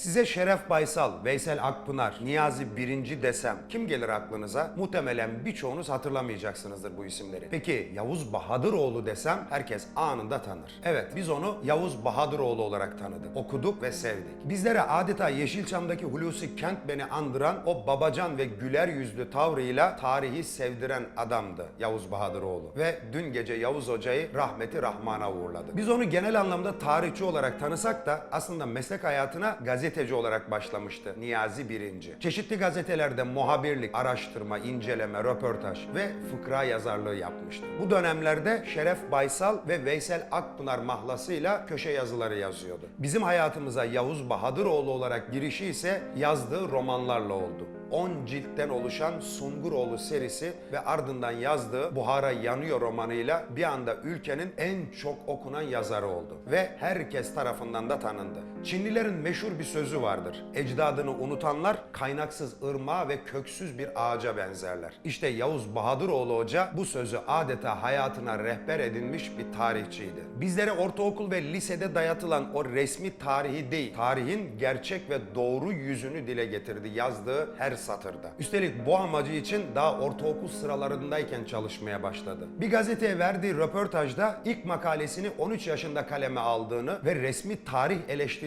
Size Şeref Baysal, Veysel Akpınar, Niyazi Birinci desem kim gelir aklınıza? Muhtemelen birçoğunuz hatırlamayacaksınızdır bu isimleri. Peki Yavuz Bahadıroğlu desem herkes anında tanır. Evet biz onu Yavuz Bahadıroğlu olarak tanıdık, okuduk ve sevdik. Bizlere adeta Yeşilçam'daki Hulusi Kent beni andıran o babacan ve güler yüzlü tavrıyla tarihi sevdiren adamdı Yavuz Bahadıroğlu. Ve dün gece Yavuz Hoca'yı rahmeti Rahman'a uğurladı. Biz onu genel anlamda tarihçi olarak tanısak da aslında meslek hayatına gazeteci olarak başlamıştı Niyazi Birinci. Çeşitli gazetelerde muhabirlik, araştırma, inceleme, röportaj ve fıkra yazarlığı yapmıştı. Bu dönemlerde Şeref Baysal ve Veysel Akpınar mahlasıyla köşe yazıları yazıyordu. Bizim hayatımıza Yavuz Bahadıroğlu olarak girişi ise yazdığı romanlarla oldu. 10 ciltten oluşan Sunguroğlu serisi ve ardından yazdığı Buhara Yanıyor romanıyla bir anda ülkenin en çok okunan yazarı oldu. Ve herkes tarafından da tanındı. Çinlilerin meşhur bir sözü vardır. Ecdadını unutanlar kaynaksız ırmağa ve köksüz bir ağaca benzerler. İşte Yavuz Bahadıroğlu Hoca bu sözü adeta hayatına rehber edinmiş bir tarihçiydi. Bizlere ortaokul ve lisede dayatılan o resmi tarihi değil, tarihin gerçek ve doğru yüzünü dile getirdi yazdığı her satırda. Üstelik bu amacı için daha ortaokul sıralarındayken çalışmaya başladı. Bir gazeteye verdiği röportajda ilk makalesini 13 yaşında kaleme aldığını ve resmi tarih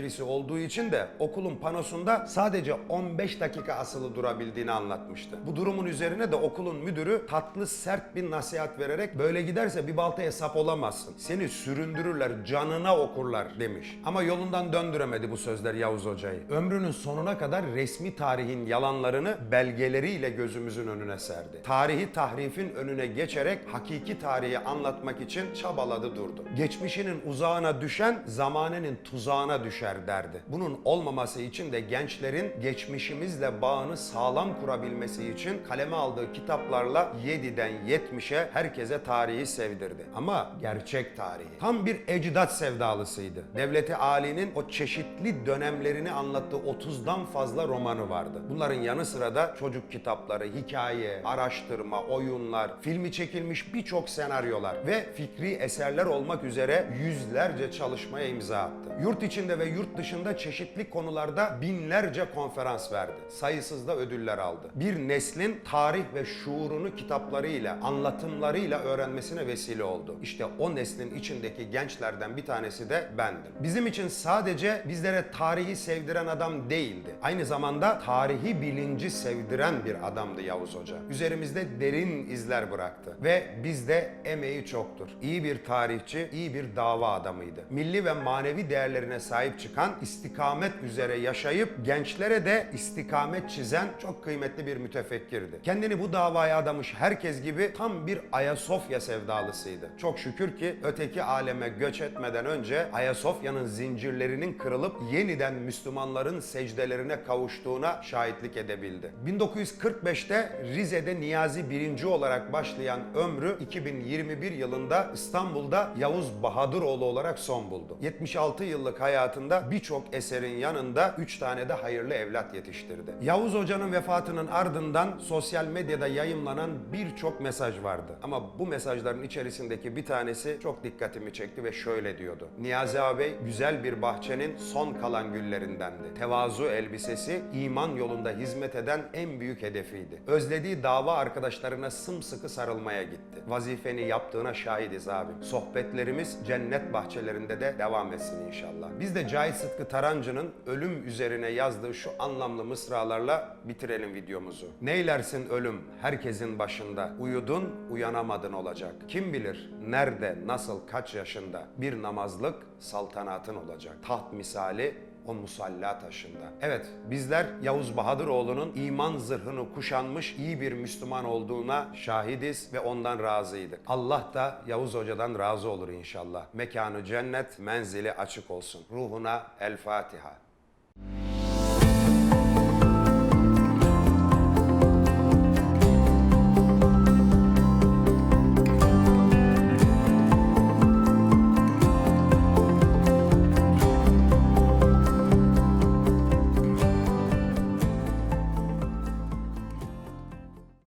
eleştirisi olduğu için de okulun panosunda sadece 15 dakika asılı durabildiğini anlatmıştı. Bu durumun üzerine de okulun müdürü tatlı sert bir nasihat vererek böyle giderse bir baltaya sap olamazsın. Seni süründürürler, canına okurlar demiş. Ama yolundan döndüremedi bu sözler Yavuz Hoca'yı. Ömrünün sonuna kadar resmi tarihin yalanlarını belgeleriyle gözümüzün önüne serdi. Tarihi tahrifin önüne geçerek hakiki tarihi anlatmak için çabaladı durdu. Geçmişinin uzağına düşen zamanenin tuzağına düşer derdi. Bunun olmaması için de gençlerin geçmişimizle bağını sağlam kurabilmesi için kaleme aldığı kitaplarla 7'den 70'e herkese tarihi sevdirdi. Ama gerçek tarihi. Tam bir ecdat sevdalısıydı. Devleti Ali'nin o çeşitli dönemlerini anlattığı 30'dan fazla romanı vardı. Bunların yanı sıra da çocuk kitapları, hikaye, araştırma, oyunlar, filmi çekilmiş birçok senaryolar ve fikri eserler olmak üzere yüzlerce çalışmaya imza attı. Yurt içinde ve yurt dışında çeşitli konularda binlerce konferans verdi. Sayısız da ödüller aldı. Bir neslin tarih ve şuurunu kitaplarıyla, anlatımlarıyla öğrenmesine vesile oldu. İşte o neslin içindeki gençlerden bir tanesi de bendim. Bizim için sadece bizlere tarihi sevdiren adam değildi. Aynı zamanda tarihi bilinci sevdiren bir adamdı Yavuz Hoca. Üzerimizde derin izler bıraktı ve bizde emeği çoktur. İyi bir tarihçi, iyi bir dava adamıydı. Milli ve manevi değerlerine sahip çıkan, istikamet üzere yaşayıp gençlere de istikamet çizen çok kıymetli bir mütefekkirdi. Kendini bu davaya adamış herkes gibi tam bir Ayasofya sevdalısıydı. Çok şükür ki öteki aleme göç etmeden önce Ayasofya'nın zincirlerinin kırılıp yeniden Müslümanların secdelerine kavuştuğuna şahitlik edebildi. 1945'te Rize'de Niyazi birinci olarak başlayan ömrü 2021 yılında İstanbul'da Yavuz Bahadıroğlu olarak son buldu. 76 yıllık hayatında birçok eserin yanında 3 tane de hayırlı evlat yetiştirdi. Yavuz Hoca'nın vefatının ardından sosyal medyada yayımlanan birçok mesaj vardı. Ama bu mesajların içerisindeki bir tanesi çok dikkatimi çekti ve şöyle diyordu. Niyazi ağabey güzel bir bahçenin son kalan güllerindendi. Tevazu elbisesi iman yolunda hizmet eden en büyük hedefiydi. Özlediği dava arkadaşlarına sımsıkı sarılmaya gitti. Vazifeni yaptığına şahidiz abi. Sohbetlerimiz cennet bahçelerinde de devam etsin inşallah. Biz de Cahit Sıtkı Tarancı'nın ölüm üzerine yazdığı şu anlamlı mısralarla bitirelim videomuzu. Neylersin ölüm herkesin başında. Uyudun uyanamadın olacak. Kim bilir nerede nasıl kaç yaşında bir namazlık saltanatın olacak. Taht misali o musalla taşında. Evet bizler Yavuz Bahadıroğlu'nun iman zırhını kuşanmış iyi bir Müslüman olduğuna şahidiz ve ondan razıydık. Allah da Yavuz Hoca'dan razı olur inşallah. Mekanı cennet, menzili açık olsun. Ruhuna El Fatiha.